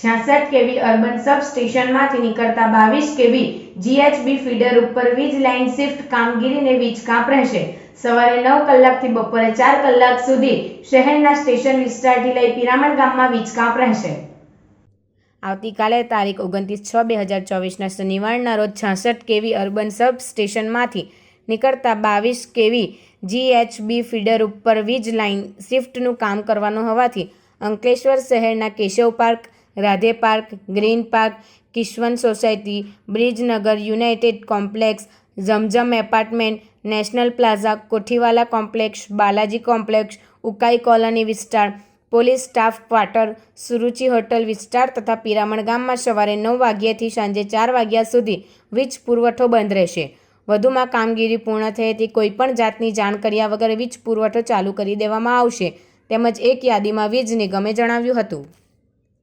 છાસઠ કેવી અર્બન સબ સ્ટેશનમાંથી નીકળતા બાવીસ કેવી જીએચબી ફીડર ઉપર વીજ લાઇન શિફ્ટ કામગીરીને વીજ કાપ રહેશે. સવારે નવ કલાકથી બપોરે ચાર કલાક સુધી શહેરના સ્ટેશન વિસ્તારથી લઈ પિરામણ ગામમાં વીજ કાપ રહેશે. આવતીકાલે તારીખ ઓગણત્રીસ છ બે હજાર ચોવીસના શનિવારના રોજ છાસઠ કેવી અર્બન સબ સ્ટેશનમાંથી નીકળતા બાવીસ કેવી જીએચબી ફીડર ઉપર વીજ લાઇન શિફ્ટનું કામ કરવાનું હોવાથી અંકલેશ્વર શહેરના Keshav park Radhe park, green park Kishvan society, Brijnagar, united complex, Zamzam apartment, national plaza, Kothiwala complex Balaji complex Ukai colony વિસ્તાર, police staff quarter, Suruchi hotel વિસ્તાર તથા પિરામણ ગામમાં સવારે નવ વાગ્યાથી સાંજે ચાર વાગ્યા સુધી વીજ પુરવઠો બંધ રહેશે. વધુમાં કામગીરી પૂર્ણ થયેથી કોઈપણ જાતની જાણ કર્યા વગર વીજ પુરવઠો ચાલુ કરી દેવામાં આવશે. તેમજ એક યાદીમાં વીજ નિગમે જણાવ્યું હતું.